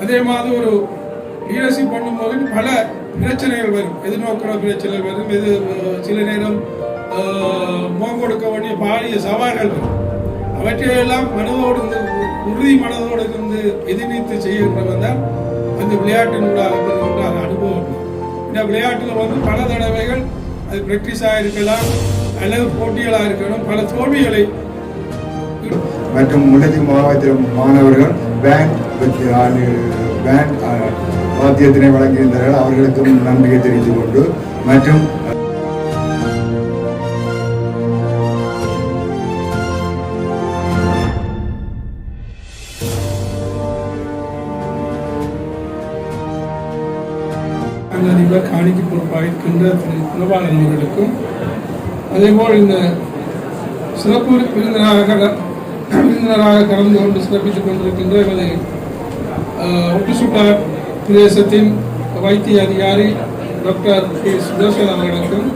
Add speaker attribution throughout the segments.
Speaker 1: அதே மாதிரி ஒரு லீடர்ஷிப் பண்ணும்போது பல பிரச்சனைகள் வரும். எதிர்நோக்கிற பிரச்சனைகள் வரும். எது சில நேரம் முகம் கொடுக்க வேண்டிய பாரிய சவால்கள் வரும். அவற்றையெல்லாம் மனதோடு இருந்து உறுதி மனதோடு இருந்து எதிர்நீத்து செய்கின்றவன் தான் அந்த விளையாட்டினூடாக உண்டான அனுபவம். இந்த விளையாட்டில் வந்து பல தடவைகள் அது பிராக்டிஸாக இருக்கலாம் அல்லது போட்டிகளாக இருக்கணும் பல தோல்விகளை
Speaker 2: மற்றும் முன்னதி மாவட்ட மாணவர்கள் பேங்க் பற்றி- ஆ- பேண்ட் ஆ, வாத்தியத்தினை வழங்கியிருந்தார்கள் அவர்களுக்கும் நன்றியை தெரிவித்துக் கொண்டு மற்றும்
Speaker 1: அந்த அதிபர் காணிக்கு பொறுப்பாக இருக்கின்ற திரு குணபாலன் அவர்களுக்கும் அதேபோல் இந்த சிறப்பு விருந்தினராக கல- விருந்தினராக கலந்து கொண்டு சிறப்பித்துக் கொண்டிருக்கின்ற எமது அஹ், ஒட்டுசுட்டார் பிரதேசத்தின் வைத்திய அதிகாரி டாக்டர் கே சுதர்சன் அவர்களுக்கும்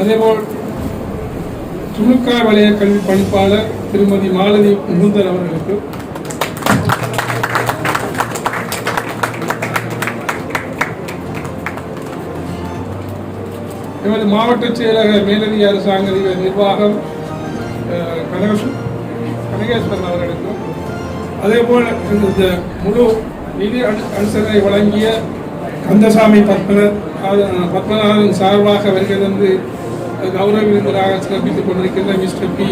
Speaker 1: அதேபோல் துணுக்கா வலய கல்வி பணிப்பாளர் திருமதி மாலதி முகுந்தன் அவர்களுக்கும். எமது மாவட்ட செயலக மேலதிக அரசாங்க நிர்வாகம் கனகேஸ்வரன் அவர்களுக்கும். அதேபோல் இந்த முழு நிதி அனு- அனுசரணை வழங்கிய கந்தசாமி பத்மநாத் பத்மநாதன் சார்பாக வருகிறது கௌரவ விருந்தராக சிறப்பித்துக் கொண்டிருக்கின்ற mister P.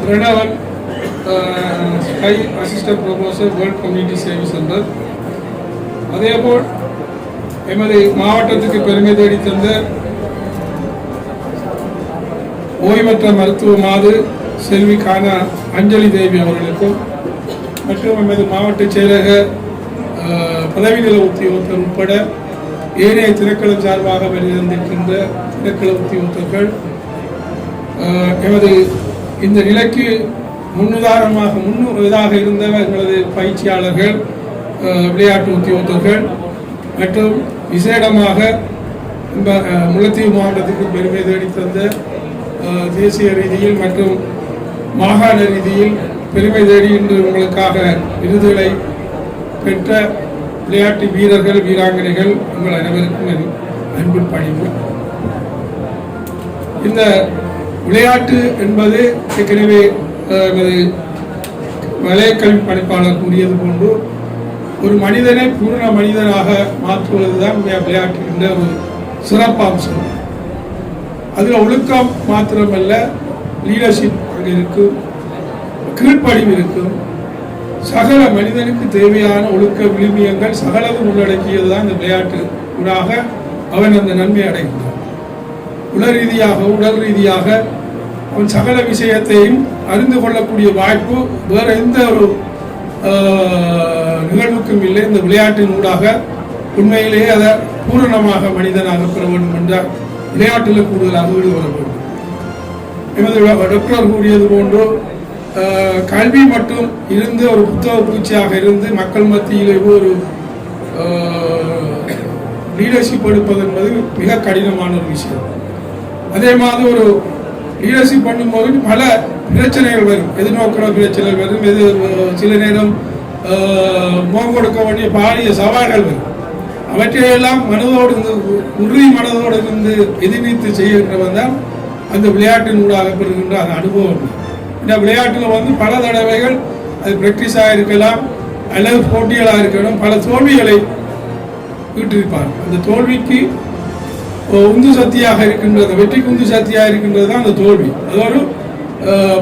Speaker 1: Pranavan sky assistant professor world community service centre. அதேபோல் எமது மாவட்டத்துக்கு பெருமை தேடி தந்த ஓய்வற்ற மருத்துவ மாது செல்வி அஞ்சலி தேவி அவர்களுக்கும் மற்றும் எமது மாவட்ட செயலக பதவிநில பதவி நில உத்தியோகத்தர் உட்பட ஏனைய திணைக்களம் சார்பாக வெளிவந்திருக்கின்ற திணைக்கள உத்தியோகத்தர்கள் எமது இந்த நிலைக்கு முன்னுதாரணமாக முன்னுதாக இருந்த எங்களது பயிற்சியாளர்கள் விளையாட்டு உத்தியோகத்தர்கள் மற்றும் விசேடமாக இந்த மாவட்டத்திற்கு முல்லைத்தீவு பெருமை தேடி தந்த தேசிய ரீதியில் மற்றும் மாகாண ரீதியில் பெருமை தேடி இன்று உங்களுக்காக விருதுகளை பெற்ற விளையாட்டு வீரர்கள் வீராங்கனைகள் உங்கள் அனைவருக்கும் என் அன்பு பணிவு. இந்த விளையாட்டு என்பது ஏற்கனவே எமது வலயக்கல்வி பணிப்பாளர் கூறியது போன்று ஒரு மனிதனை பூர்ண மனிதனாக மாற்றுவதுதான் விளையாட்டு என்ற ஒரு சிறப்பம்சம் அதில் ஒழுக்கம் மாத்திரமல்ல லீடர்ஷிப் அங்கே இருக்கும் கீழ்ப்படிவு இருக்கும் சகல மனிதனுக்கு தேவையான ஒழுக்க விழுமியங்கள் சகலவும் உள்ளடக்கியது தான் இந்த விளையாட்டு ஊடாக அவன் அந்த நன்மை அடைகின்றான் உடல் ரீதியாக உடல் ரீதியாக அவன் சகல விஷயத்தையும் அறிந்து கொள்ளக்கூடிய வாய்ப்பு வேற எந்த ஒரு ஆஹ், நிகழ்வுக்கும் இல்லை. இந்த விளையாட்டின் ஊடாக உண்மையிலேயே அதை பூரணமாக மனிதனாக பெற வேண்டும் என்றால் விளையாட்டில் கூடுதலாக ஈடுபட வேண்டும். எமது டாக்டர் கூறியது போன்று கல்வி மட்டும் இருந்து ஒரு புத்தக பூச்சியாக இருந்து மக்கள் மத்தியில் ஒரு லீடர்ஷிப் எடுப்பது என்பது மிக கடினமான ஒரு விஷயம். அதே மாதிரி ஒரு லீடர்ஷிப் பண்ணும்போது பல பிரச்சனைகள் வரும். எதிர்நோக்கிற பிரச்சனைகள் வரும். எது சில நேரம் முகம் கொடுக்க வேண்டிய பாரிய சவால்கள் வரும். அவற்றையெல்லாம் மனதோடு இருந்து உறுதி மனதோடு இருந்து எதிர்நீத்து செய்கின்றவன் தான் அந்த விளையாட்டின் ஊடாக பெறுகின்ற அந்த அனுபவம். இந்த விளையாட்டில் வந்து பல தடவைகள் அது பிராக்டிஸாக இருக்கலாம் அல்லது போட்டிகளாக இருக்கலாம் பல தோல்விகளை ஈட்டிருப்பார் அந்த தோல்விக்கு உந்து சக்தியாக இருக்கின்றது வெற்றிக்கு உந்து சக்தியாக இருக்கின்றது தான் அந்த தோல்வி. அது ஒரு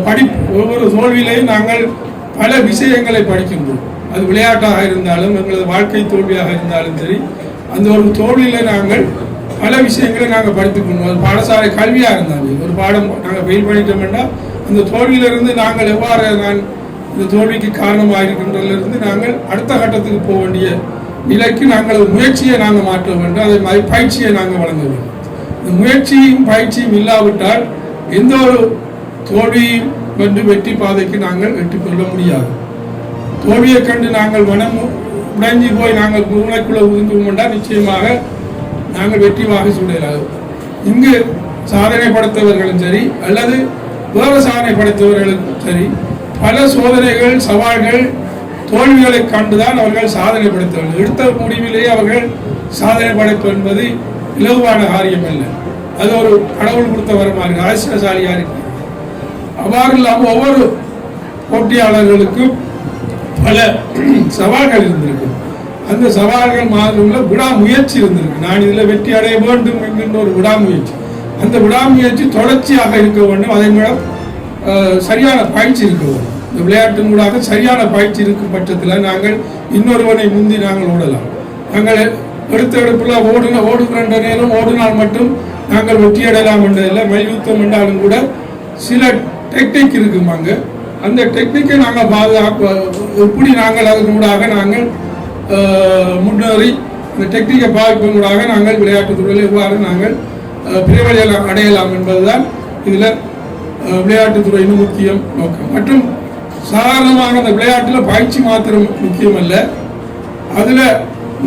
Speaker 1: படிப்பு. ஒவ்வொரு தோல்வியிலையும் நாங்கள் பல விஷயங்களை படிக்கின்றோம். அது விளையாட்டாக இருந்தாலும் எங்களது வாழ்க்கை தோல்வியாக இருந்தாலும் சரி அந்த ஒரு தோல்வியில் நாங்கள் பல விஷயங்களை நாங்கள் படித்துக் கொண்டோம் அது பாடசாலை கல்வியாக இருந்தாலும் ஒரு பாடம் நாங்கள் ஃபெயில் பண்ணிட்டோம்னா இந்த தோல்வியிலிருந்து நாங்கள் எவ்வாறு நான் இந்த தோல்விக்கு காரணமாக இருக்கின்றதிலிருந்து நாங்கள் அடுத்த கட்டத்துக்கு போக வேண்டிய நிலைக்கு நாங்கள் முயற்சியை நாங்கள் மாற்ற வேண்டும். அதை மாதிரி பயிற்சியை நாங்கள் வழங்க வேண்டும். இந்த முயற்சியும் பயிற்சியும் இல்லாவிட்டால் எந்த ஒரு தோல்வியும் கண்டு வெற்றி பாதைக்கு நாங்கள் வெற்றி கொள்ள முடியாது. தோல்வியை கண்டு நாங்கள் மனம் உடைஞ்சி போய் நாங்கள் மூளைக்குள்ள என்றால் நிச்சயமாக நாங்கள் வெற்றி வாகை சூழலாகும் இங்கு சாதனை படைத்தவர்களும் சரி அல்லது வேறு சாதனை படைத்தவர்களுக்கும் சரி பல சோதனைகள் சவால்கள் தோல்விகளை கண்டுதான் அவர்கள் சாதனை படைத்தவர்கள் எடுத்த முடிவிலேயே அவர்கள் சாதனை படைப்பு என்பது இலகுவான காரியம் அல்ல அது ஒரு கடவுள் கொடுத்த வரமாக அதிர்ஷ்டசாலியா இருக்கு அவ்வாறு இல்லாமல் ஒவ்வொரு போட்டியாளர்களுக்கும் பல சவால்கள் இருந்திருக்கு அந்த சவால்கள் மாதிரி விடாமுயற்சி இருந்திருக்கு. நான் இதில் வெற்றி அடைய வேண்டும் என்கின்ற ஒரு விடாமுயற்சி. அந்த விடாமுயற்சி தொடர்ச்சியாக இருக்க வேண்டும். அதே மூலம் சரியான பயிற்சி இருக்க வேண்டும். இந்த விளையாட்டின் ஊடாக சரியான பயிற்சி இருக்கும் பட்சத்தில் நாங்கள் இன்னொருவனை முந்தி நாங்கள் ஓடலாம். நாங்கள் எடுத்த எடுப்பில் ஓடுன ஓடுகின்ற நேரம் ஓடினால் மட்டும் நாங்கள் வெற்றியடையலாம் என்றதில்லை மல்யுத்தம் என்றாலும் கூட சில டெக்னிக் இருக்கும் அங்கே. அந்த டெக்னிக்கை நாங்கள் பாதுகாப்பு எப்படி நாங்கள் அதன் ஊடாக நாங்கள் முன்னேறி அந்த டெக்னிக்கை பாதிப்பின் ஊடாக நாங்கள் விளையாட்டுத் துறையில் எவ்வாறு நாங்கள் அஹ், அடையலாம் என்பதுதான் இதில் விளையாட்டுத்துறையின் முக்கியம் நோக்கம். மற்றும் சாதாரணமாக அந்த விளையாட்டில் பயிற்சி மாத்திரம் முக்கியம் அல்ல அதில்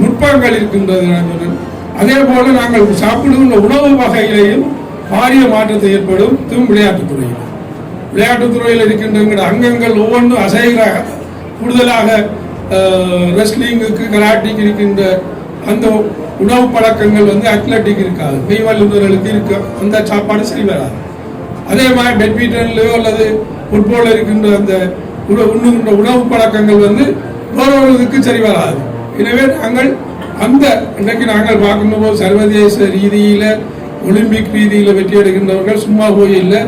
Speaker 1: நுட்பங்கள் இருக்கின்றது நான் சொன்னேன். அதே போல் நாங்கள் சாப்பிடுகின்ற உணவு வகையிலையும் பாரிய மாற்றத்தை ஏற்படும் இதுவும் விளையாட்டுத்துறையில். விளையாட்டுத்துறையில் இருக்கின்ற அங்கங்கள் ஒவ்வொன்றும் அசைகிற கூடுதலாக ரெஸ்லிங்குக்கு கராட்டிக்கு இருக்கின்ற அந்த உணவு பழக்கங்கள் வந்து அத்லட்டிக் இருக்காது. மெய் வல்லுநர்களுக்கு இருக்கு. அந்த சாப்பாடு சரி வராது. அதே மாதிரி பேட்மிண்டன்லயோ அல்லது ஃபுட்பாலில் இருக்கின்ற அந்த உணவு உண்ணுகின்ற உணவு பழக்கங்கள் வந்து வேறொருவருக்கு சரி வராது. எனவே நாங்கள் அந்த இன்றைக்கு நாங்கள் பார்க்கும்போது சர்வதேச ரீதியில் ஒலிம்பிக் ரீதியில் வெற்றி எடுக்கின்றவர்கள் சும்மா போய் இல்லை.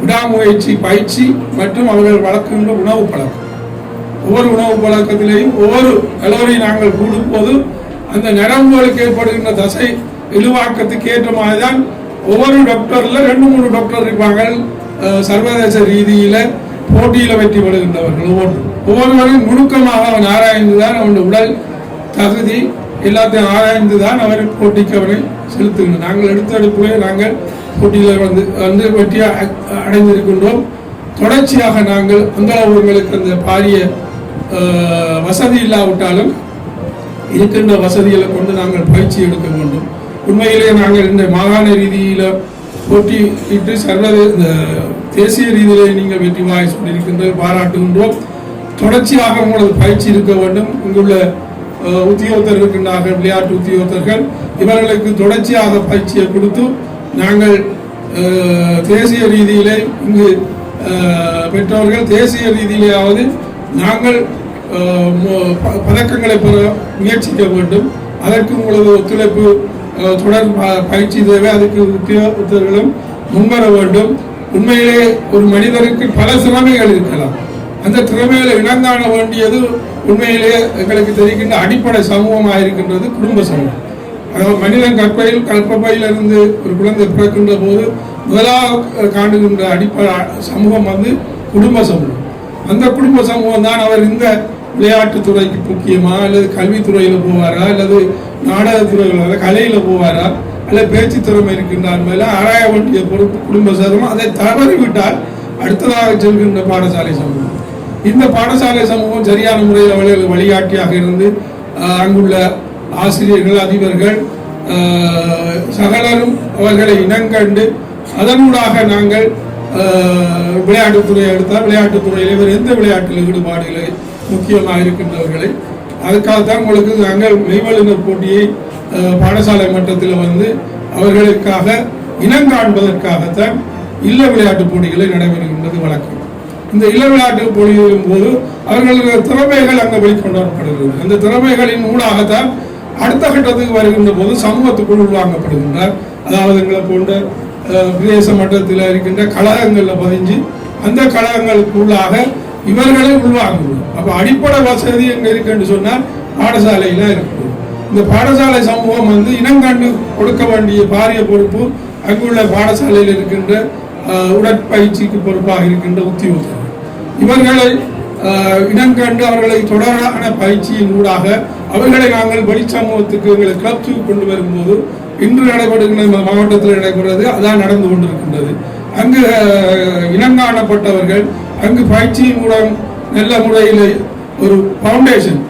Speaker 1: விடாமுயற்சி பயிற்சி மற்றும் அவர்கள் வளர்க்கின்ற உணவு பழக்கம். ஒவ்வொரு உணவு பழக்கத்திலேயும் ஒவ்வொரு கலோரி நாங்கள் கூடும்போது அந்த நரம்புகளுக்கு ஏற்படுகின்ற தசை இழுவாக்கத்துக்கு ஏற்ற மாதிரி தான் ஒவ்வொரு டாக்டர்ல ரெண்டு மூணு டாக்டர் இருப்பாங்க. சர்வதேச ரீதியில போட்டியில வெற்றி பெறுகின்றவர்கள் ஒவ்வொரு ஒவ்வொருவரும் நுணுக்கமாக அவன் ஆராய்ந்து தான் அவனுடைய உடல் தகுதி எல்லாத்தையும் ஆராய்ந்து தான் அவர் போட்டிக்கு அவனை செலுத்துகின்றோம் நாங்கள் எடுத்த எடுப்பிலே நாங்கள் போட்டியில் வந்து வந்து வெற்றியாக அடைந்திருக்கின்றோம். தொடர்ச்சியாக நாங்கள் அந்த ஊர்களுக்கு அந்த பாரிய வசதி இல்லாவிட்டாலும் இருக்கின்ற வசதிகளை கொண்டு நாங்கள் பயிற்சி எடுக்க வேண்டும்? உண்மையிலே நாங்கள் இந்த மாகாண ரீதியில் போட்டியிட்டு சர்வதே இந்த தேசிய ரீதியிலே நீங்கள் வெற்றி வாய் சொல்லியிருக்கின்ற பாராட்டுகின்றோம். தொடர்ச்சியாக உங்களது பயிற்சி இருக்க வேண்டும். இங்குள்ள அஹ், உத்தியோகத்தர் இருக்கின்றார்கள் விளையாட்டு உத்தியோகத்தர்கள் இவர்களுக்கு தொடர்ச்சியாக பயிற்சியை கொடுத்து நாங்கள் தேசிய ரீதியிலே இங்கு பெற்றவர்கள் தேசிய ரீதியிலேயாவது நாங்கள் பதக்கங்களை பெற முயற்சிக்க வேண்டும். அதற்கு உங்களது ஒத்துழைப்பு தொடர் ப- பயிற்சி தேவை. அதுக்கு உத்தியோகத்தர்களும் முன்வர வேண்டும். உண்மையிலே ஒரு மனிதருக்கு பல திறமைகள் இருக்கலாம். அந்த திறமைகளை இனங்காண வேண்டியது உண்மையிலே எங்களுக்கு தெரிகின்ற அடிப்படை சமூகமாக இருக்கின்றது குடும்ப சமூகம். அதாவது மனிதன் கற்பையில் கற்பப்பையிலிருந்து ஒரு குழந்தை பிறக்கின்ற போது முதலாக காணுகின்ற அடிப்படை சமூகம் வந்து குடும்ப சமூகம். அந்த குடும்ப சமூகம் தான் அவர் இந்த விளையாட்டுத்துறைக்கு முக்கியமா? அல்லது கல்வித்துறையில் போவாரா? அல்லது நாடகத்துறையில் கலையில் போவாரா? அல்லது பேச்சு திறமை இருக்கின்றார் மேல ஆராய வேண்டிய பொறுப்பு குடும்ப சமூகம் அதை தவறிவிட்டால் அடுத்ததாக செல்கின்ற பாடசாலை சமூகம். இந்த பாடசாலை சமூகம் சரியான முறையில் அவர்களுக்கு வழிகாட்டியாக இருந்து அங்குள்ள ஆசிரியர்கள் அதிபர்கள் சகலரும் அவர்களை இனங்கண்டு அதனூடாக நாங்கள் விளையாட்டுத்துறை எடுத்தால் விளையாட்டுத்துறையில் இவர் எந்த விளையாட்டில் ஈடுபாடுகளை முக்கியமாக இருக்கின்றவர்களை அதுக்காகத்தான் உங்களுக்கு நாங்கள் மெய்வல்லுநர் போட்டியை பாடசாலை மட்டத்தில் வந்து அவர்களுக்காக இனங்காண்பதற்காகத்தான் இல்ல விளையாட்டு போட்டிகளை நடைபெறுகின்றது. வழக்கம் இந்த இல்ல விளையாட்டு போட்டிகளின் போது அவர்களுடைய திறமைகள் அங்கே வெளிக்கொண்டாடப்படுகிறது அந்த திறமைகளின் ஊடாகத்தான் அடுத்த கட்டத்துக்கு வருகின்ற போது சமூகத்துக்குள் உள்வாங்கப்படுகின்றார் அதாவது எங்களை போன்ற பிரதேச மட்டத்தில் இருக்கின்ற கழகங்களில் பதிஞ்சு அந்த கழகங்களுக்குள்ளாக இவர்களை உள்வாங்கணும் அப்போ அடிப்படை வசதி எங்கே இருக்குன்னு சொன்னால் பாடசாலையில் இருக்குது இந்த பாடசாலை சமூகம் வந்து இனங்கண்டு கொடுக்க வேண்டிய பாரிய பொறுப்பு அங்குள்ள பாடசாலையில் இருக்கின்ற உடற்பயிற்சிக்கு பொறுப்பாக இருக்கின்ற உத்தியோகத்தர்கள் இவர்களை இனங்கண்டு அவர்களை தொடரான பயிற்சியின் ஊடாக அவர்களை நாங்கள் வெளி சமூகத்துக்கு எங்களை கிளப்ஸுக்கு கொண்டு வரும்போது இன்று நடைபெறுகின்ற மாவட்டத்தில் நடைபெறுவது அதான் நடந்து கொண்டிருக்கின்றது. அங்கு இனங்காணப்பட்டவர்கள் அங்கு பயிற்சியின் மூலம் நல்ல முறையில் ஒரு ஃபவுண்டேஷன்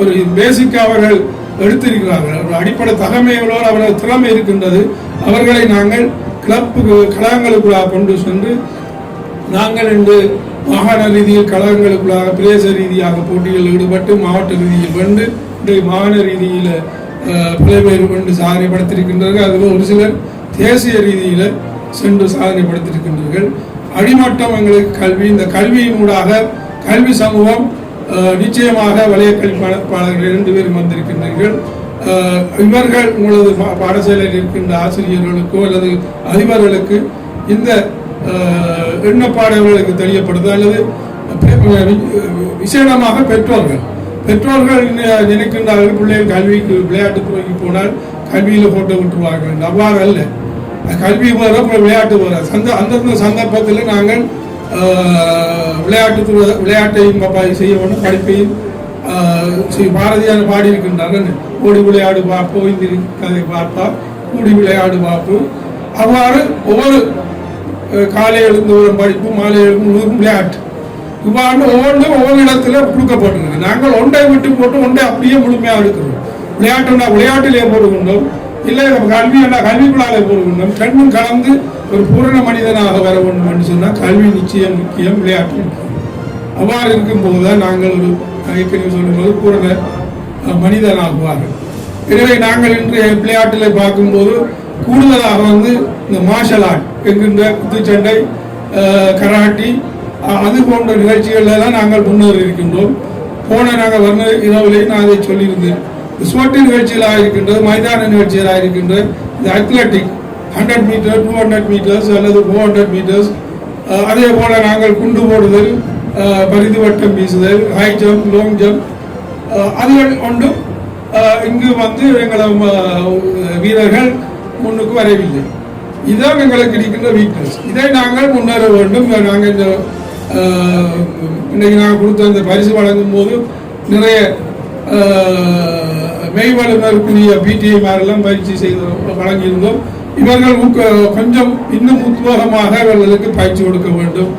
Speaker 1: ஒரு பேசிக் அவர்கள் எடுத்திருக்கிறார்கள். ஒரு அடிப்படை தகமைகளோடு அவர்கள் திறமை இருக்கின்றது. அவர்களை நாங்கள் கிளப்புக்கு கழகங்களுக்குள்ளாக கொண்டு சென்று நாங்கள் இன்று மாகாண ரீதியில் கழகங்களுக்குள்ளாக பிரதேச ரீதியாக போட்டிகளில் ஈடுபட்டு மாவட்ட ரீதியில் வென்று இன்றைய மாகாண ரீதியில் பல்வேறு கொண்டு சாதனை படுத்திருக்கின்றார்கள் அதுவும் ஒரு சிலர் தேசிய ரீதியில் சென்று சாதனை படுத்திருக்கின்றார்கள் அடிமட்டம் எங்களுக்கு கல்வி இந்த கல்வியினூடாக கல்வி சமூகம் நிச்சயமாக வலய கல்விப்பாளர்கள் இரண்டு பேரும் வந்திருக்கின்றீர்கள். இவர்கள் உங்களது பா- பாடசாலையில் இருக்கின்ற ஆசிரியர்களுக்கோ அல்லது அதிபர்களுக்கு இந்த அஹ், தெரியப்படுது அல்லது பெ- விசேடமாக பெற்றோர்கள் பெற்றோர்கள் நினைக்கின்றார்கள் பிள்ளைகள் கல்விக்கு விளையாட்டு துறைக்கு போனால் கல்வியில் போட்டு விட்டுருவார்கள் அவ்வாறு அல்ல கல்வி வேற அப்புறம் விளையாட்டு வேற சந்த அந்தந்த சந்தர்ப்பத்தில் நாங்கள் விளையாட்டு விளையாட்டையும் பா- செய்ய வேண்டும். படிப்பையும் ஆஹ், ஸ்ரீ பாரதியார் பாடியிருக்கின்றார்கள். ஓடி விளையாடு பார்ப்போம் இந்த கதை பார்ப்பா கூடி விளையாடு பார்ப்போம் அவ்வாறு ஒவ்வொரு காலை எழுந்து வரும் படிப்பு மாலை எழுந்து விளையாட்டு. இவ்வாறு ஒவ்வொன்றும் ஒவ்வொரு இடத்துல கொடுக்கப்பட்டிருக்கு. நாங்கள் ஒன்றை விட்டு போட்டு ஒன்றை அப்படியே முழுமையாக இருக்கிறோம் விளையாட்டுனா விளையாட்டிலே போடுகின்றோம் இல்லை நம்ம கல்வி கல்வினா கல்விக்குள்ளாலே போடுகின்றோம் ரெண்டும் கலந்து ஒரு பூரண மனிதனாக வர வேண்டும் சொன்னால் கல்வி நிச்சயம் முக்கியம் விளையாட்டு அவ்வாறு இருக்கும்போது தான் நாங்கள் ஒரு ஏற்கனவே சொல்லும்போது பூரண மனிதனாகுவார்கள். எனவே நாங்கள் இன்று விளையாட்டில் பார்க்கும்போது கூடுதலாக வந்து இந்த மார்ஷல் ஆர்ட் என்கின்ற குத்துச்சண்டை அஹ், கராட்டி அது போன்ற நிகழ்ச்சிகளில் எல்லாம் நாங்கள் முன்னேறி இருக்கின்றோம். போன நாங்கள் வர்ண இரவிலே நான் அதை சொல்லியிருந்தேன். ஸ்போர்ட் நிகழ்ச்சிகளாக இருக்கின்றது மைதான நிகழ்ச்சிகளாக இருக்கின்றது. இந்த athletic hundred metre two hundred metres அல்லது ஃபோர் ஹண்ட்ரட் மீட்டர்ஸ் அதே போல் நாங்கள் குண்டு போடுதல் அஹ், பரிதி வட்டம் வீசுதல் ஹை ஜம்ப் லாங் ஜம்ப் அதுகள் ஒன்றும் இங்கு வந்து எங்களை வீரர்கள் முன்னுக்கு வரவில்லை. இதுதான் எங்களுக்கு இருக்கின்ற வீக்னஸ் இதை நாங்கள் முன்னேற வேண்டும். நாங்கள் இந்த இன்னைக்கு நாங்கள் கொடுத்த இந்த பரிசு வழங்கும் போது நிறைய மெய் வல்லுநருக்குரிய பிடிஐ மாதிரிலாம் பயிற்சி செய்து வழங்கியிருந்தோம். இவர்கள் கொஞ்சம் இன்னும் உத்வேகமாக இவர்களுக்கு பயிற்சி கொடுக்க வேண்டும்.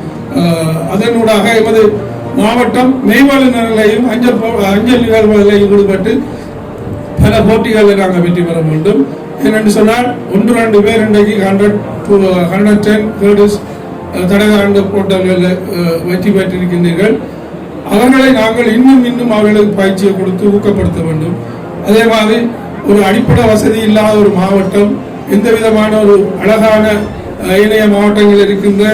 Speaker 1: அதனூடாக எமது மாவட்டம் மெய் வல்லுநர்களையும் அஞ்சல் அஞ்சல் நிகழ்வுகளையும் ஈடுபட்டு பல போட்டிகளில் நாங்கள் வெற்றி பெற வேண்டும். ஏனென்று சொன்னால் ஒன்று ரெண்டு பேர் இன்றைக்கு hundred two hundred ten hurdles தடகாண்டு போட்டங்களில் வெற்றி பெற்றிருக்கின்றீர்கள். அவர்களை நாங்கள் இன்னும் இன்னும் அவர்களுக்கு பயிற்சியை கொடுத்து ஊக்கப்படுத்த வேண்டும். அதே மாதிரி ஒரு அடிப்படை வசதி இல்லாத ஒரு மாவட்டம் எந்த விதமான ஒரு அழகான இணைய ஏனைய மாவட்டங்கள் இருக்கின்ற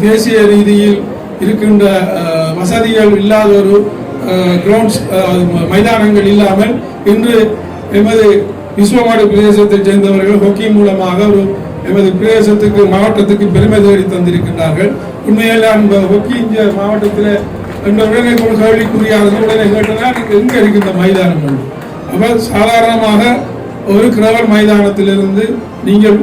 Speaker 1: தேசிய ரீதியில் இருக்கின்ற வசதிகள் இல்லாத ஒரு கிரவுண்ட்ஸ் மைதானங்கள் இல்லாமல் இன்று எமது விஸ்வமாடு பிரதேசத்தைச் சேர்ந்தவர்கள் ஹொக்கி மூலமாக ஒரு எமது பிரதேசத்துக்கு மாவட்டத்துக்கு பெருமை தேடி தந்திருக்கின்றார்கள். உண்மையில் அந்த ஹொக்கி இந்த மாவட்டத்தில் என்ற உடனே ஒரு கேள்விக்குரியானது உடனே நீங்கள் எங்கே இருக்கு இந்த மைதானம் அப்போ சாதாரணமாக ஒரு கிரவர் மைதானத்திலிருந்து நீங்கள்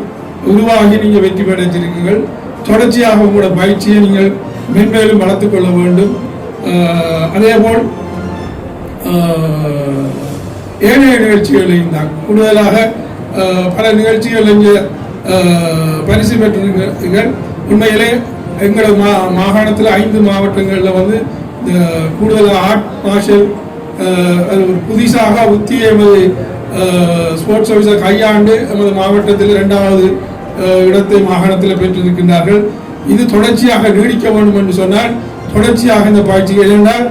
Speaker 1: உருவாகி நீங்கள் வெற்றி பெற்றிருக்கீர்கள் தொடர்ச்சியாக உங்களோட பயிற்சியை நீங்கள் மென்மேலும் வளர்த்து கொள்ள வேண்டும். அதேபோல் ஏனைய நிகழ்ச்சிகளையும் தான் கூடுதலாக பல நிகழ்ச்சிகள் இங்கே பரிசு பெற்றிருக்கிறீர்கள். உண்மையிலே எங்களது மா மாகாணத்தில் ஐந்து மாவட்டங்களில் வந்து கூடுதலாக ஆர்ட் மார்ஷல் ஒரு புதிசாக உத்திய எமது ஸ்போர்ட்ஸ் ஆஃபீஸர் கையாண்டு எமது மாவட்டத்தில் இரண்டாவது இடத்தை மாகாணத்தில் பெற்றிருக்கின்றார்கள். இது தொடர்ச்சியாக நீடிக்க வேண்டும் என்று சொன்னால் தொடர்ச்சியாக இந்த பயிற்சிகள் என்றால்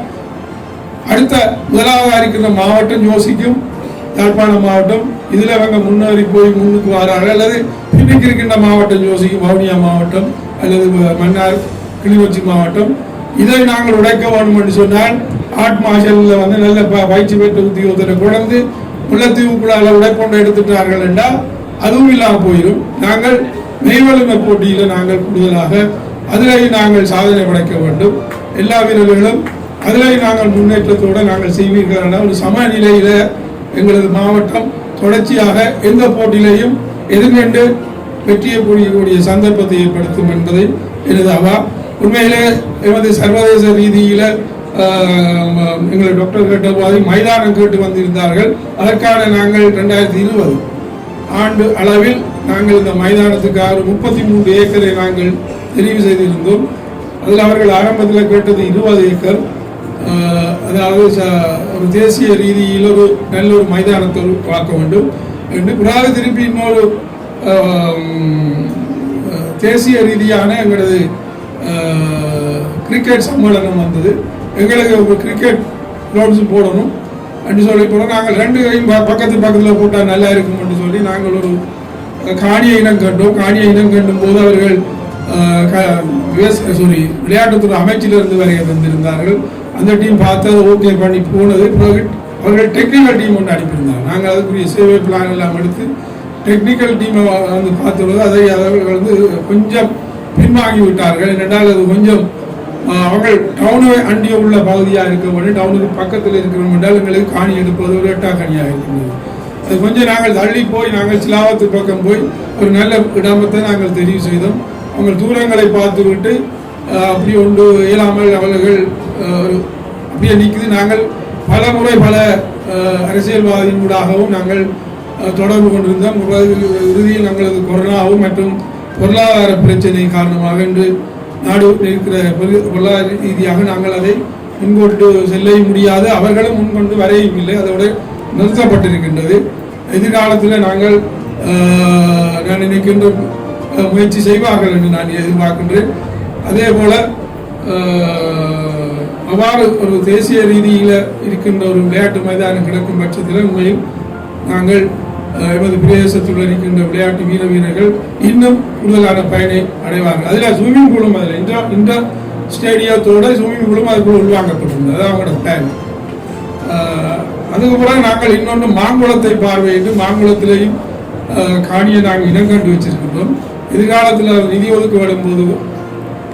Speaker 1: அடுத்த முதலாவதாக இருக்கின்ற மாவட்டம் யோசிக்கும் யாழ்ப்பாணம் மாவட்டம் இதில் அவங்க முன்னேறி போய் முன்னுக்கு வரார்கள். அல்லது பின்னுக்கு இருக்கின்ற மாவட்டம் யோசிக்கும் வவுனியா மாவட்டம் அல்லது மன்னார் கிளிநொச்சி மாவட்டம் இதை நாங்கள் உடைக்க வேண்டும் என்று சொன்னால் ஆர்ட் மார்ஷலில் வந்து நல்ல ப- பயிற்சி பெற்ற உத்தியோகத்தை குழந்து முல்லைத்தீவுக்குள்ளால உடைக்கொண்டு எடுத்துட்டார்கள் என்றால் அதுவும் இல்லாமல் போயிடும் நாங்கள் மெய்வலுமை போட்டியில் நாங்கள் கூடுதலாக அதிலேயும் நாங்கள் சாதனை படைக்க வேண்டும். எல்லா வீரர்களும் அதிலேயும் நாங்கள் முன்னேற்றத்தோடு நாங்கள் செய்வீர்கள் என ஒரு சமநிலையில் எங்களது மாவட்டம் தொடர்ச்சியாக எந்த போட்டியிலையும் எதிர்கண்டு வெற்றியை புரியக்கூடிய சந்தர்ப்பத்தை ஏற்படுத்தும் என்பதை எனது அவா உண்மையிலே எமது சர்வதேச ரீதியில் எங்களை டாக்டர் கேட்ட போது மைதானம் கேட்டு வந்திருந்தார்கள். அதற்கான நாங்கள் ரெண்டாயிரத்தி இருபது ஆண்டு அளவில் நாங்கள் இந்த மைதானத்துக்காக முப்பத்தி மூன்று ஏக்கரை நாங்கள் தெரிவு செய்திருந்தோம். அதில் அவர்கள் ஆரம்பத்தில் கேட்டது இருபது ஏக்கர். அதாவது ச- ஒரு தேசிய ரீதியில் ஒரு நல்ல ஒரு மைதானத்தை பார்க்க வேண்டும் என்று. பிறகு திருப்பி இன்னொரு தேசிய ரீதியான எங்களது கிரிக்கெட் சம்மேளனம் வந்தது. எங்களுக்கு ஒரு கிரிக்கெட் கிரவுண்ட்ஸ் போடணும். அப்படின்னு சொல்லி போனோம் நாங்கள் ரெண்டு கையும் ப- பக்கத்து பக்கத்தில் போட்டால் நல்லா இருக்கும்னு சொல்லி நாங்கள் ஒரு காணிய இனம் கண்டோம். காணிய இனம் கண்டும் போது அவர்கள் சாரி விளையாட்டுத்துறை அமைச்சிலிருந்து வரைய வந்திருந்தார்கள் அந்த டீம் பார்த்து அதை ஓகே பண்ணி போனது. பிறகு அவர்கள் டெக்னிக்கல் டீம் ஒன்று அனுப்பியிருந்தாங்க நாங்கள் அதுக்குரிய சேவை பிளான் எல்லாம் எடுத்து டெக்னிக்கல் டீமை வந்து பார்த்தபோது அதை அவர்கள் வந்து கொஞ்சம் பின்வாங்கிவிட்டார்கள் என்னென்றால் அது கொஞ்சம் அவர்கள் டவுனை அண்டிய உள்ள பகுதியாக இருக்க வேண்டும் டவுனுக்கு பக்கத்தில் இருக்கிற என்றால் எங்களுக்கு காணி எடுப்பது ஒரு எட்டா கனியாக இருக்கின்றது அது கொஞ்சம் நாங்கள் தள்ளி போய் நாங்கள் சிலாவத்து பக்கம் போய் ஒரு நல்ல இடமத்தை நாங்கள் தெரிவு செய்தோம். அவங்க தூரங்களை பார்த்துவிட்டு அப்படி ஒன்று இயலாமல் அவர்கள் அப்படியே நிற்குது நாங்கள் பல முறை பல ஆஹ், அரசியல்வாதியின் ஊடாகவும் நாங்கள் தொடர்பு கொண்டிருந்தோம். இறுதியில் நாங்களது கொரோனாவும் மற்றும் பொருளாதார பிரச்சனை காரணமாக இன்று நாடு இருக்கிற பொரு- பொருளாதார ரீதியாக நாங்கள் அதை முன்கொண்டு செல்ல முடியாது. அவர்களும் முன்கொண்டு வரையும் இல்லை. அதோட நிறுத்தப்பட்டிருக்கின்றது. எதிர்காலத்தில் நாங்கள் நான் நினைக்கின்ற முயற்சி செய்வார்கள் என்று நான் எதிர்பார்க்கின்றேன். அதே போல அவ்வாறு ஒரு தேசிய ரீதியில் இருக்கின்ற ஒரு விளையாட்டு மைதானம் கிடக்கும் பட்சத்தில் உண்மையில் நாங்கள் எமது பிரதேசத்தில் இருக்கின்ற விளையாட்டு வீர வீரர்கள் இன்னும் கூடுதலான பயனை அடைவார்கள். அதில் ஸ்விம்மிங் பூலும் அதில். இந்த இந்த ஸ்டேடியத்தோட ஸ்விம்மிங் பூலும் அதுக்குள்ள உள்வாங்கப்பட்டிருந்தது அது அவங்களோட பிளான் அதுக்கு பிறகு நாங்கள் இன்னொன்று மாங்குளத்தை பார்வையிட்டு மாங்குளத்திலேயும் காணியை நாங்கள் இனம் கண்டு வச்சிருக்கின்றோம். எதிர்காலத்தில் நிதி ஒதுக்கு வரும்போது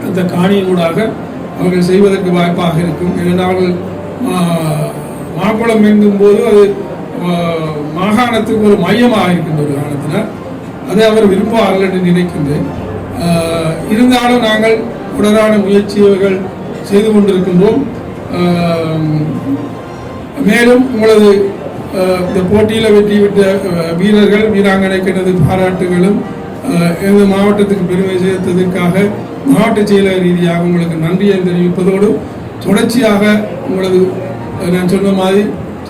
Speaker 1: அந்த காணியினூடாக அவர்கள் செய்வதற்கு வாய்ப்பாக இருக்கும். ஏனென்றால் அவர்கள் மாங்குளம் எங்கும் போது அது மாகாணத்துக்கு ஒரு மையமாக இருக்கின்ற ஒரு காலத்தில் அதை அவர் விரும்புவார்கள் என்று நினைக்கின்றேன். இருந்தாலும் நாங்கள் உடனான முயற்சிகள் செய்து கொண்டிருக்கின்றோம். மேலும் உங்களது இந்த போட்டியில் வெற்றிவிட்ட வீரர்கள் வீராங்கனைக்கு எனது பாராட்டுகளும் எனது மாவட்டத்துக்கு பெருமை சேர்த்ததற்காக மாவட்ட செயலர் ரீதியாக உங்களுக்கு நன்றியை தெரிவிப்பதோடு தொடர்ச்சியாக உங்களது நான் சொன்ன மாதிரி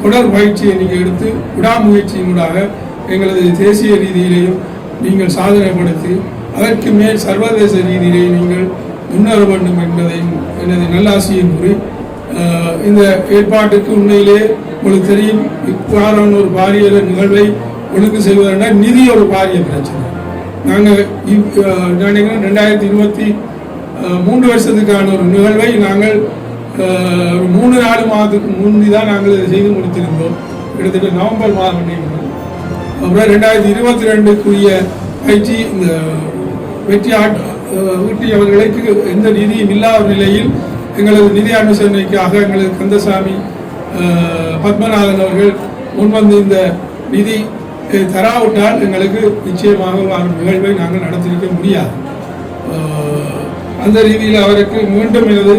Speaker 1: தொடர் பயிற்சியை நீங்கள் எடுத்து விடாமுயற்சியினூடாக எங்களது தேசிய ரீதியிலேயும் நீங்கள் சாதனைப்படுத்தி அதற்கு மேல் சர்வதேச ரீதியிலே நீங்கள் முன்னேற வேண்டும் என்பதை எனது நல்லாசியின் கூறி இந்த ஏற்பாட்டுக்கு உண்மையிலே உங்களுக்கு தெரியும் இவ்வாறான ஒரு பாரிய நிகழ்வை ஒழுங்கு செய்வதென்றால் நிதி ஒரு பாரிய பிரச்சனை. நாங்கள் இவ் ஆஹ் நான் ரெண்டாயிரத்தி இருபத்தி மூன்று வருஷத்துக்கான ஒரு நிகழ்வை நாங்கள் ஒரு மூணு நாலு மாதத்துக்கு முந்தி தான் நாங்கள் இதை செய்து முடித்திருந்தோம். கிட்டத்தட்ட நவம்பர் மாதம் நினைக்கிறேன் அப்புறம் ரெண்டாயிரத்தி இருபத்தி ரெண்டுக்குரிய பயிற்சி இந்த வெற்றி ஆட்ட ஊட்டி அவர்களுக்கு எந்த நிதியும் இல்லாத நிலையில் எங்களது நிதி அனுசரணைக்காக எங்களது கந்தசாமி பத்மநாதன் அவர்கள் முன்வந்து இந்த நிதி தராவிட்டால் எங்களுக்கு நிச்சயமாக நிகழ்வை நாங்கள் நடத்திருக்க முடியாது. அந்த ரீதியில் அவருக்கு மீண்டும் எனது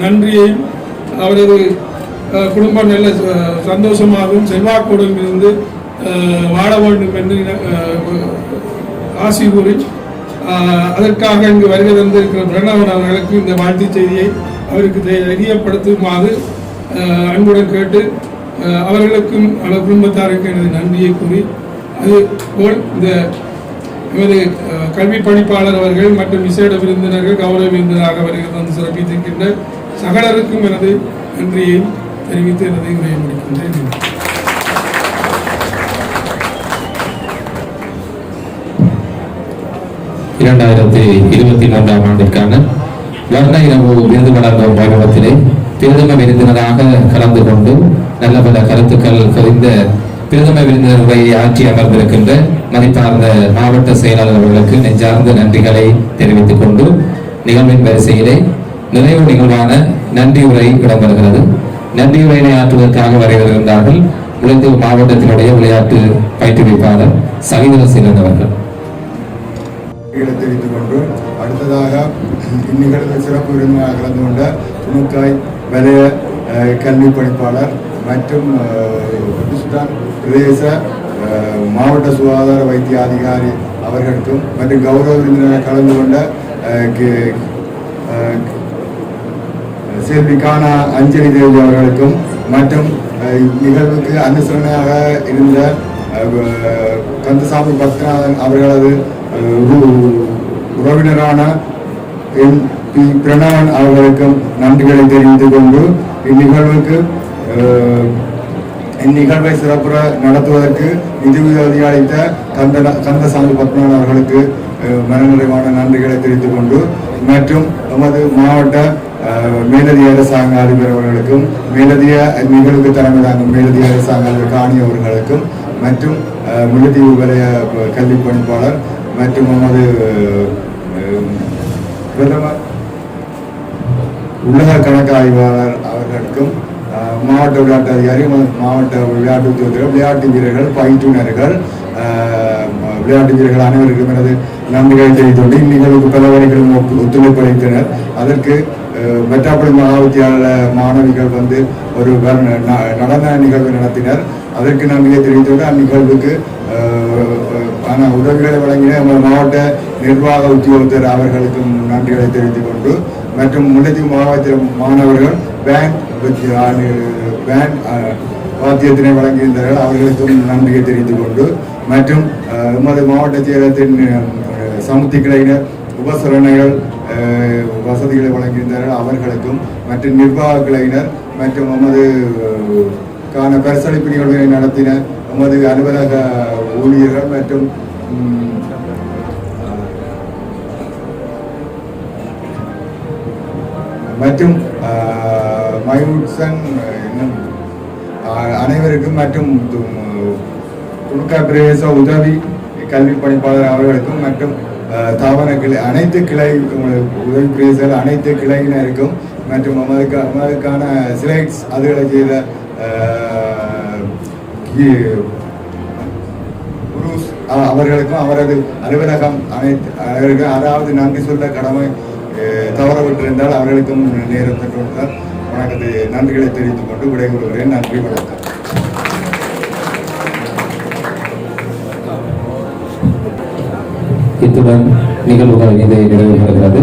Speaker 1: நன்றியையும் அவரது குடும்பம் நல்ல சந்தோஷமாகவும் செல்வாக்கோடும் இருந்து வாழ வேண்டும் என்று ஆசி கூறி அதற்காக இங்கு வருகை தந்திருக்கிற பிரணவன் அவர்களுக்கு இந்த வாழ்த்து செய்தியை அவருக்கு தெ- தெரியப்படுத்துமாறு அன்புடன் கேட்டு அவர்களுக்கும் அவரது குடும்பத்தாருக்கும் எனது நன்றியை கூறி அதுபோல் இந்த எமது கல்வி பணிப்பாளர் அவர்கள் மற்றும் விசேட விருந்தினர்கள் கௌரவ விருந்தினராக வருகை வந்து சிறப்பித்திருக்கின்ற சகலருக்கும் எனது நன்றியை தெரிவித்து எனது உரையை முடிக்கின்றேன்.
Speaker 3: இரண்டாயிரத்தி இருபத்தி மூன்றாம் ஆண்டிற்கான வர்ண இரவு விருது வழங்கும் வைபவத்திலே பிரதம விருந்தினராக கலந்து கொண்டு நல்ல பல கருத்துக்கள் பதிந்த பிரதம விருந்தினர் உரையை ஆற்றி அமர்ந்திருக்கின்ற மதிப்பார்ந்த மாவட்ட செயலாளர் அவர்களுக்கு நெஞ்சார்ந்த நன்றிகளை தெரிவித்துக் கொண்டு நிகழ்வின் வரிசையிலே நிறைவு நிகழ்வான நன்றியுரை இடம் இடம்பெறுகிறது. நன்றியுரையினை ஆற்றுவதற்காக வருகிறார்கள் முளைத்தூர் மாவட்டத்தினுடைய விளையாட்டு பயிற்றுவிப்பாளர் சகிதரசீலன் அவர்கள்.
Speaker 2: தெரிவித்துக் கொண்டு அடுத்ததாக இந்நிகழ்வில் சிறப்பு விருந்தினராக கலந்து கொண்ட துணுக்காய் வலய அஹ், கல்வி பணிப்பாளர் மற்றும் பிரதேச மாவட்ட சுகாதார வைத்திய அதிகாரி அவர்களுக்கும் மற்றும் கௌரவ விருந்தினராக கலந்து கொண்ட கே- அஹ், செல்வி கானா அஞ்சலி தேவி அவர்களுக்கும் மற்றும் நிகழ்வுக்கு அனுசரணையாக இருந்த கந்தசாமி பத்மநாதன் அவர்களது உறவினரான என் பி பிரணவன் அவர்களுக்கும் நன்றிகளை தெரிவித்துக் கொண்டு இந்நிகழ்வுக்கு இந்நிகழ்வை சிறப்புற நடத்துவதற்கு நிதி உதவி அளித்த கந்த கந்தசாமி பத்மநாதன் அவர்களுக்கு மனநிறைவான நன்றிகளை தெரிவித்துக் கொண்டு மற்றும் நமது மாவட்ட அஹ், மேலதிக அரசாங்க அதிபர் அவர்களுக்கும் மேலதிக நிகழ்வுக்கு தலைமை தாங்கும் மேலதிக அரசாங்க அதிபர் காணி அவர்களுக்கும் மற்றும் அஹ், முல்லைத்தீவு வலய கல்வி பணிப்பாளர் மற்றும் நமது பிரதமர் உலக கணக்கு ஆய்வாளர் அவர்களுக்கும் மாவட்ட விளையாட்டு அதிகாரி மாவட்ட விளையாட்டு உத்தியோகத்தினர் விளையாட்டு வீரர்கள் பயிற்றுனர்கள் விளையாட்டு வீரர்கள் அனைவருக்கும் எனது நன்றிகளை தெரிவித்துள்ளது இந்நிகழ்வுக்கு பல வரைகளும் ஒத்து- ஒத்துழைப்பு அளித்தனர். அதற்கு அஹ், மெட்ராபொலி வித்தியாலய மாணவிகள் வந்து ஒரு நடன நிகழ்வு நடத்தினர். அதற்கு நன்றியை தெரிவித்துள்ள அந்நிகழ்வுக்கு ஆனால் உதவிகளை வழங்கின நம்ம மாவட்ட நிர்வாக உத்தியோகத்தர் அவர்களுக்கும் நன்றிகளை தெரிவித்துக் கொண்டு மற்றும் முல்லைத்தீவு மாவட்ட மாணவர்கள் பேங்க் பற்றி- ஆ- பேண்ட் வாத்தியத்தினை வழங்கியிருந்தார்கள். அவர்களுக்கும் நன்றியை தெரிந்து கொண்டு மற்றும் எமது மாவட்ட செயலகத்தின் சமுத்தி கிளையினர் உபசரணைகள் வசதிகளை வழங்கியிருந்தார்கள். அவர்களுக்கும் மற்றும் நிர்வாக கிளையினர் மற்றும் எமது அஹ், கான பரிசளிப்பு நிகழ்வுகளை நடத்தின எமது அலுவலக ஊழியர்கள் மற்றும் மற்றும் மயூட்சன் இன்னும் அனைவருக்கும் மற்றும் துணுக்கா பிரதேச உதவி கல்வி பணிப்பாளர் அவர்களுக்கும் மற்றும் தாவர கிளை அனைத்து கிளை உதவி பிரதேச அனைத்து கிளையினருக்கும் மற்றும் அவருக்கு அவருக்கான சிலைட்ஸ் அதுகளை செய்த கி- குருஸ் அவர்களுக்கும் அவரது அலுவலகம் அனைத்து அவர்களுக்கு அதாவது நன்றி சொல்ல கடமை தவற விட்டிருந்தால் அவர்களுக்கும் நேரம் கொடுத்தால் வணக்கத்தை நன்றிகளை தெரிவித்துக் கொண்டு விடைபெறுகிறேன். நன்றி வணக்கம்.
Speaker 3: இத்துடன் நிகழ்வுகள் இதை நிறைவு பெறுகிறது.